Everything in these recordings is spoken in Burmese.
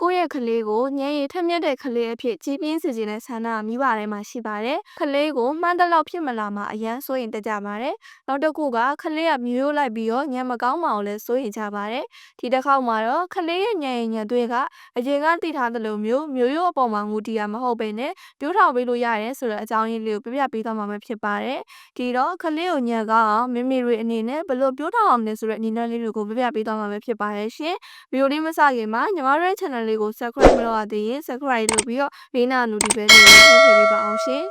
ကိုယ့်ရဲ့ကလေးကိုဉာဏ်ရည်ထက်မြက်တဲ့ကလေးအဖြစ်ကြီးပြင်းစေခြင်းတဲ့ဆန္ဒကမိဘတိုင်းမှာရှိပါတယ်။ကလေးကိုမှန်းတလောက်ဖြစ်မလာမှအရန်စိုးရင်တက်ကြပါတယ်။နောက်တစ်ခုကကလေးကမျိုးရိုးလိုက်ပြီးတော့ဉာဏ်မကောင်းမှအောင်လဲစိုးရင်ကြပါတယ်။ဒီတစ်ခေါက်မှာတော့ကလေးရဲ့ဉာဏ်ရည်ဉာဏ်သွေးကအရင်ကတည်ထားသလိုမျိုးမျိုးရိုးအပေါ်မှာငူတည်ရမဟုတ်ဘဲနဲ့ပြိုးထောင်ပေးလို့ရတယ်ဆိုတဲ့အကြောင်းရင်းလေးကိုပြပြပေးသွားမှာဖြစ်ပါတယ်။ဒီတော့ကလေးကိုဉာဏ်ကောင်းအောင်မိမိတွေအနေနဲ့ဘယ်လိုပြိုးထောင်အောင်လဲဆိုတဲ့အနေနဲ့လေးတွေကိုပြပြပေးသွားမှာဖြစ်ပါတယ်ရှင်။ဗီဒီယိုလေးမစခင်မှာညီမတို့ရဲ့ channel လေးကို subscribe မလုပ်ရသေးရင် subscribe လုပ်ပြီးတော့ဘေးနာ notification လေးကိုထည့်ပေးပါအောင်ရှင်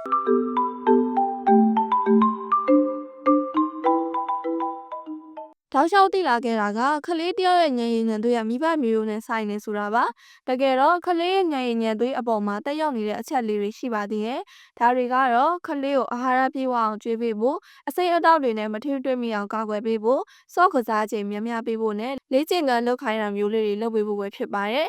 တောက်လျှောက်သိလာခဲ့တာကခလေးတယောက်ရဲ့ဉာဏ်ရည်ဉာဏ်သွေးကမိဘမျိုးရိုးနဲ့ဆိုင်နေဆိုတာပါတကယ်တော့ခလေးရဲ့ဉာဏ်ရည်ဉာဏ်သွေးအပေါ်မှာတက်ရောက်နေတဲ့အချက်လေးတွေရှိပါသေးတယ်ဒါတွေကတော့ခလေးကိုအာဟာရပြည့်ဝအောင်ကျွေးပေးဖို့အစိတ်အတောက်တွေနဲ့မထိတွေ့မိအောင်ကာကွယ်ပေးဖို့စော့ကစားချိန်များများပေးဖို့နဲ့လေ့ကျင့်ခန်းလုပ်ခိုင်းတာမျိုးလေးတွေလုပ်ပေးဖို့ပဲဖြစ်ပါတယ်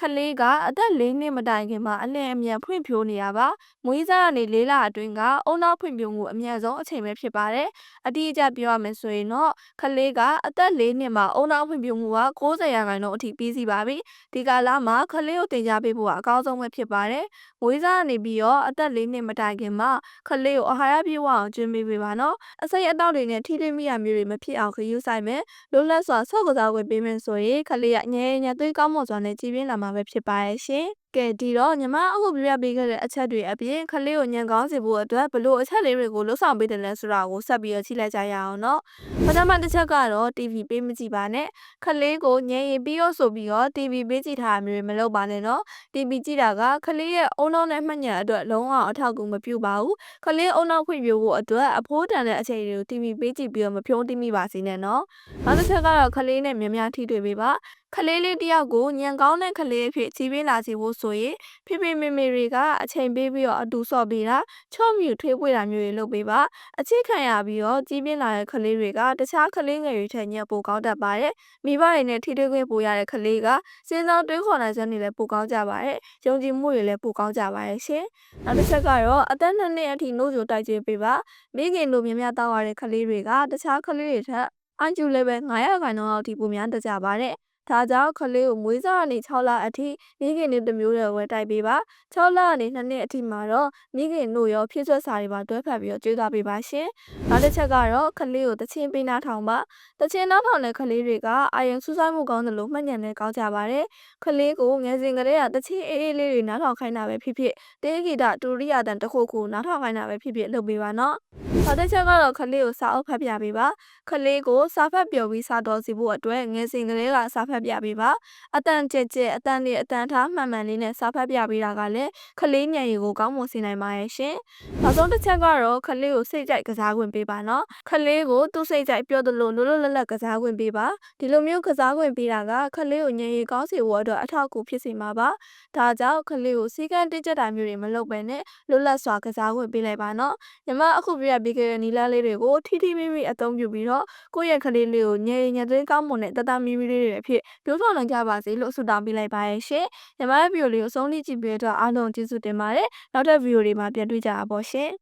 ခလေးကအသက်၄နှစ်မတိုင်ခင်မှာအလင်းအမြန်ဖွံ့ဖြိုးနေရပါမွေးစားကနေ၄လအတွင်းကအုံနောက်ဖွံ့ဖြိုးမှုအမြန်ဆုံးအချိန်ပဲဖြစ်ပါတယ်အတိအကျပြောရမယ်ဆိုရင်တော့ခလေးကအသက်၄နှစ်မှာအုံနောက်ဖွံ့ဖြိုးမှုက90ရာခိုင်နှုန်းအထိပြီးစီပါပြီဒီကာလမှာခလေးကိုတင် जा ပေးဖို့ကအကောင်းဆုံးပဲဖြစ်ပါတယ်မွေးစားကနေပြီးတော့အသက်၄နှစ်မတိုင်ခင်မှာခလေးကိုအာဟာရပြည့်ဝအောင်ကျွေးပေးပေးပါနော်အစိတ်အတောက်တွေနဲ့ထိထိမိရမျိုးတွေမဖြစ်အောင်ခရူးဆိုင်မယ်လွတ်လပ်စွာဆော့ကစားဝယ်ပေးမယ်ဆိုရင်ခလေးကငယ်ငယ်သွေးကောင်းမွန်စွာနဲ့ကြည်ပြင်းလာမှာပဲဖြစ်ပါရဲ့ရှင်။ကဲဒီတော့ညီမအခုပြပြပေးခဲ့တဲ့အချက်တွေအပြင်ခလေးကိုညံကောင်းစေဖို့အတွက်ဘလို့အချက်လေးတွေကိုလှုပ်ဆောင်ပေးတယ်လဲဆိုတာကိုဆက်ပြီးတော့ကြည့်လိုက်ကြရအောင်နော်။ပထမတစ်ချက်ကတော့ TV ပေးမကြည့်ပါနဲ့။ခလေးကိုညံရပြီးတော့ဆိုပြီးတော့ TV ပေးကြည့်ထားမျိုးမလုပ်ပါနဲ့နော်။ TV ကြည့်တာကခလေးရဲ့အုံနောက်နဲ့မှတ်ညံအတွက်လုံးဝအထောက်အကူမပြုပါဘူး။ခလေးအုံနောက်ခွင့်ပြုဖို့အတွက်အဖိုးတန်တဲ့အချိန်တွေကို TV ပေးကြည့်ပြီးတော့မဖြုံးသိမိပါစေနဲ့နော်။နောက်တစ်ချက်ကတော့ခလေးနဲ့များများထိတွေ့ပေးပါ။ ခလေးလေးတယောက်ကိုညံကောင်းတဲ့ခလေးအဖြစ်ကြီးပေးလာစေဖို့ဆိုရင်ဖေဖေမေမေတွေကအချိန်ပေးပြီးတော့အတူဆော့ပေးတာချော့မြူထွေးပွေတာမျိုးတွေလုပ်ပေးပါအချစ်ခံရပြီးတော့ကြီးပြင်းလာတဲ့ခလေးတွေကတခြားခလေးငယ်တွေထက်ညံပိုကောင်းတတ်ပါတယ်မိဘတွေနဲ့ထိတွေ့ခွင့်ပိုရတဲ့ခလေးကစဉ်းစားတွေးခေါ်နိုင်စွမ်းတွေလည်းပိုကောင်းကြပါတယ်ယုံကြည်မှုတွေလည်းပိုကောင်းကြပါတယ်ရှင်နောက်တစ်ချက်ကတော့အသက်နှစ်နှစ်အထိနှိုးကြိုတိုက်ကျွေးပေးပါမိခင်လိုမြင်များတောက်ရတဲ့ခလေးတွေကတခြားခလေးတွေထက်အန်ကျူလည်းပဲ900ခန့်တော့အထိပိုများတတ်ကြပါတယ် ဒါကြောင့်ကလေးကိုမွေးစားကနေ6လအထိမိခင်နဲ့တမျိုးတွေဝယ်တိုက်ပေးပါ6လကနေ2နှစ်အထိမှာတော့မိခင်တို့ရောဖြည့်ဆွတ်စာတွေပါတွဲဖက်ပြီးတော့ကျွေးသွားပေးပါရှင်နောက်တစ်ချက်ကတော့ကလေးကိုတချင်းပေးနာထောင်ပါတချင်းနာထောင်တဲ့ကလေးတွေကအာယုံစူးစိုက်မှုကောင်းတယ်လို့မှတ်ဉာဏ်နဲ့ကောင်းကြပါတယ်ကလေးကိုငယ်စဉ်ကတည်းကတချင်းအေးအေးလေးတွေနားထောင်ခိုင်းတာပဲဖြစ်ဖြစ်တေးဂီတတူရိယာတန်တစ်ခုခုနားထောင်ခိုင်းတာပဲဖြစ်ဖြစ်လုပ်ပေးပါနော်နောက်တစ်ချက်ကတော့ကလေးကိုစာအုပ်ဖတ်ပြပေးပါကလေးကိုစာဖတ်ပျော်ပြီးစာတော်စီဖို့အတွက်ငယ်စဉ်ကလေးကစာဖတ်ပြပေးပါအတန်ကြဲကြဲအတန်လေးအတန်ထားမှန်မှန်လေးနဲ့စာဖတ်ပြပေးတာကလည်းကလေးဉာဏ်ရည်ကိုကောင်းမွန်စေနိုင်ပါရဲ့ရှင်နောက်ဆုံးတစ်ချက်ကတော့ကလေးကိုစိတ်ကြိုက်ကစားခွင့်ပေးပါနော်ကလေးကိုသူ့စိတ်ကြိုက်ပြောသလိုလွတ်လွတ်လပ်လပ်ကစားခွင့်ပေးပါဒီလိုမျိုးကစားခွင့်ပေးတာကကလေးကိုဉာဏ်ရည်ကောင်းစေဖို့အတွက်အထောက်အကူဖြစ်စေမှာပါဒါကြောင့်ကလေးကိုစီကံတင်းကျပ်တာမျိုးတွေမလုပ်ဘဲနဲ့လွတ်လပ်စွာကစားခွင့်ပေးလိုက်ပါနော်ညီမအခုပြရပေးခဲ့တဲ့နီလာလေးတွေကိုထိထိမိမိအသုံးပြုပြီးတော့ကိုယ့်ရဲ့ကလေးလေးကိုညင်ညင်သွင်းကောင်းမွန်တဲ့တတမီမီလေးတွေအဖြစ်ပြောထောင်နိုင်ကြပါစေလို့ဆုတောင်းပေးလိုက်ပါရဲ့ရှင်ညီမရဲ့ဗီဒီယိုလေးကိုဆုံးဖြတ်ကြည့်ပြီးတော့အားလုံးကျေးဇူးတင်ပါတယ်နောက်ထပ်ဗီဒီယိုတွေမှာပြန်တွေ့ကြပါပေါ့ရှင်